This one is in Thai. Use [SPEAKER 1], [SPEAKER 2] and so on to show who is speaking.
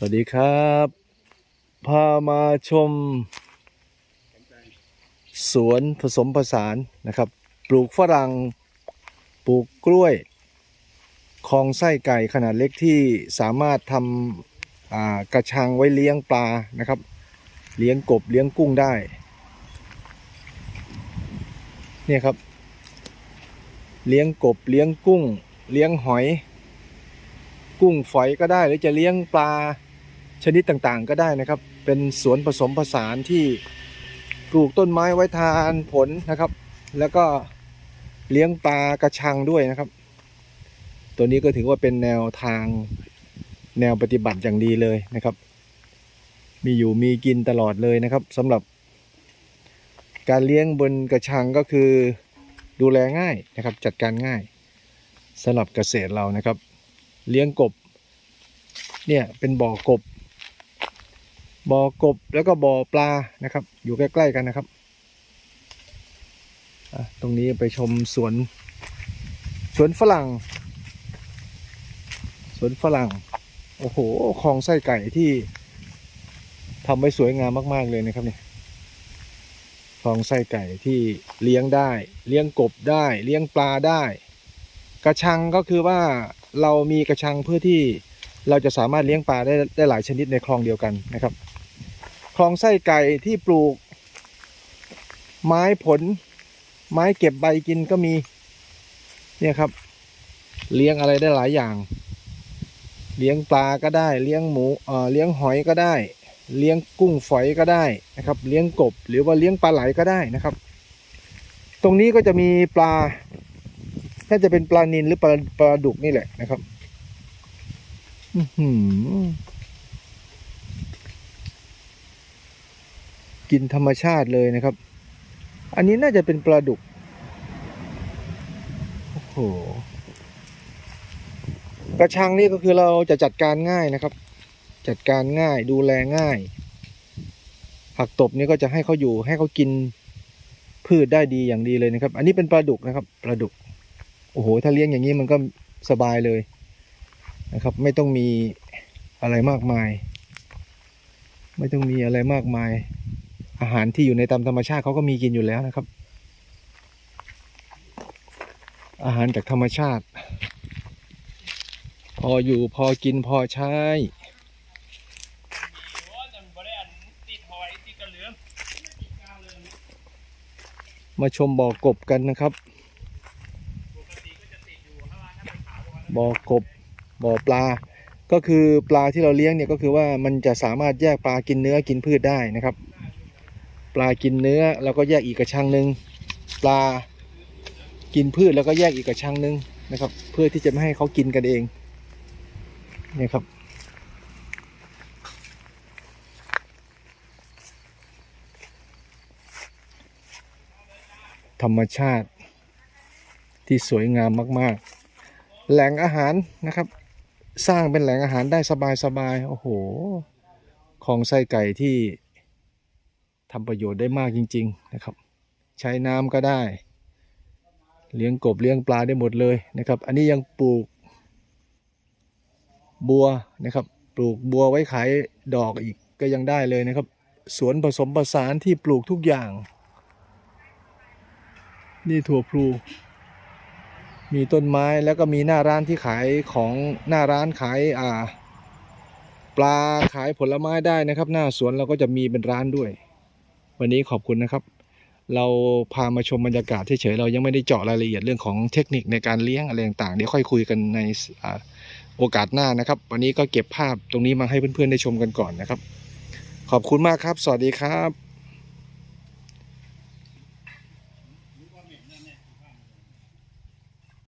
[SPEAKER 1] สวัสดีครับ พามาชม สวนผสมผสานนะครับ ปลูกฝรั่ง ปลูกกล้วยคลองไส้ไก่ขนาดเล็กที่สามารถทำกระชังไว้เลี้ยงปลานะครับ เลี้ยงกบเลี้ยงกุ้งได้ เนี่ยครับ เลี้ยงกบเลี้ยงกุ้ง เลี้ยงหอยกุ้งฝอยก็ได้หรือจะเลี้ยงปลา ชนิดต่างๆก็ได้นะครับ เป็นสวนผสมผสานที่ปลูกต้นไม้ไว้ทานผลนะครับ แล้วก็เลี้ยงปลากระชังด้วยนะครับ ตัวนี้ก็ถือว่าเป็นแนวทางแนวปฏิบัติอย่างดีเลยนะครับ มีอยู่มีกินตลอดเลยนะครับสำหรับ การเลี้ยงบนกระชังก็คือดูแลง่ายนะครับ จัดการง่ายสำหรับเกษตรเรานะครับ เลี้ยงกบ เนี่ยเป็นบ่อกบ บ่อกบแล้วก็บ่อปลานะครับ อยู่ใกล้ๆกันนะครับตรงนี้ไปชมสวน สวนฝรั่ง สวนฝรั่ง โอ้โหคลองไส้ไก่ที่ทำไว้สวยงามมาก ๆ เลยนะครับเนี่ยคลองไส้ไก่ที่เลี้ยงได้ เลี้ยงกบได้ เลี้ยงปลาได้ กระชังก็คือว่าเรามีกระชังเพื่อที่เราจะสามารถเลี้ยงปลาได้ได้หลายชนิดในคลองเดียวกันนะครับ คลองไส้ไก่ที่ปลูก ไม้ผล ไม้เก็บใบกินก็มี เนี่ยครับ เลี้ยงอะไรได้หลายอย่าง เลี้ยงปลาก็ได้ เลี้ยงหมูเอ่อเลี้ยงหอยก็ได้ เลี้ยงกุ้งฝอยก็ได้นะครับ เลี้ยงกบหรือว่าเลี้ยงปลาไหลก็ได้นะครับ ตรงนี้ก็จะมีปลาน่าจะเป็นปลานิลหรือปลาปลาดุกนี่แหละนะครับ อื้อหือ กินธรรมชาติเลยนะครับ อันนี้น่าจะเป็นปลาดุก โอ้โห กระชังนี่ก็คือเราจะจัดการง่ายนะครับ จัดการง่ายดูแลง่าย ผักตบนี่ก็จะให้เขาอยู่ให้เขากินพืชได้ดีอย่างดีเลยนะครับ อันนี้เป็นปลาดุกนะครับ ปลาดุก โอ้โห ถ้าเลี้ยงอย่างนี้มันก็สบายเลยนะครับ ไม่ต้องมีอะไรมากมาย ไม่ต้องมีอะไรมากมาย อาหารที่อยู่ในตามธรรมชาติเขาก็มีกินอยู่แล้วนะครับ อาหารจากธรรมชาติ พออยู่พอกินพอใช้
[SPEAKER 2] มา
[SPEAKER 1] ชมบ่อกบกันนะครับ บ่อกบ บ่อปลา ก็คือปลาที่เราเลี้ยงเนี่ยก็คือว่ามันจะสามารถแยกปลากินเนื้อกินพืชได้นะครับ ปลากินเนื้อเราก็แยกอีกกระชังหนึ่งปลากินพืชแล้วก็แยกอีกกระชังหนึ่งนะครับ เพื่อที่จะไม่ให้เขากินกันเองเนี่ยครับ ธรรมชาติที่สวยงามมาก ๆ แหล่งอาหารนะครับ สร้างเป็นแหล่งอาหารได้สบาย ๆ โอ้โห ของไส้ไก่ที่ ทำประโยชน์ได้มากจริง ๆ นะครับ ใช้น้ำก็ได้ เลี้ยงกบเลี้ยงปลาได้หมดเลยนะครับ อันนี้ยังปลูกบัวนะครับ ปลูกบัวไว้ขายดอกอีกก็ยังได้เลยนะครับ สวนผสมผสานที่ปลูกทุกอย่าง นี่ถั่วพลู มีต้นไม้แล้วก็มีหน้าร้านที่ขายของหน้าร้านขายอ่า ปลาขายผลไม้ได้นะครับ หน้าสวนเราก็จะมีเป็นร้านด้วย วันนี้ขอบคุณนะครับ เราพามาชมบรรยากาศเฉยๆเรายังไม่ได้เจาะรายละเอียดเรื่องของเทคนิคในการเลี้ยงอะไรต่างๆเดี๋ยวค่อยคุยกันในอโอกาสหน้านะครับ วันนี้ก็เก็บภาพตรงนี้มาให้เพื่อนๆได้ชมกันก่อนนะครับ ขอบคุณมากครับ สวัสดีครับ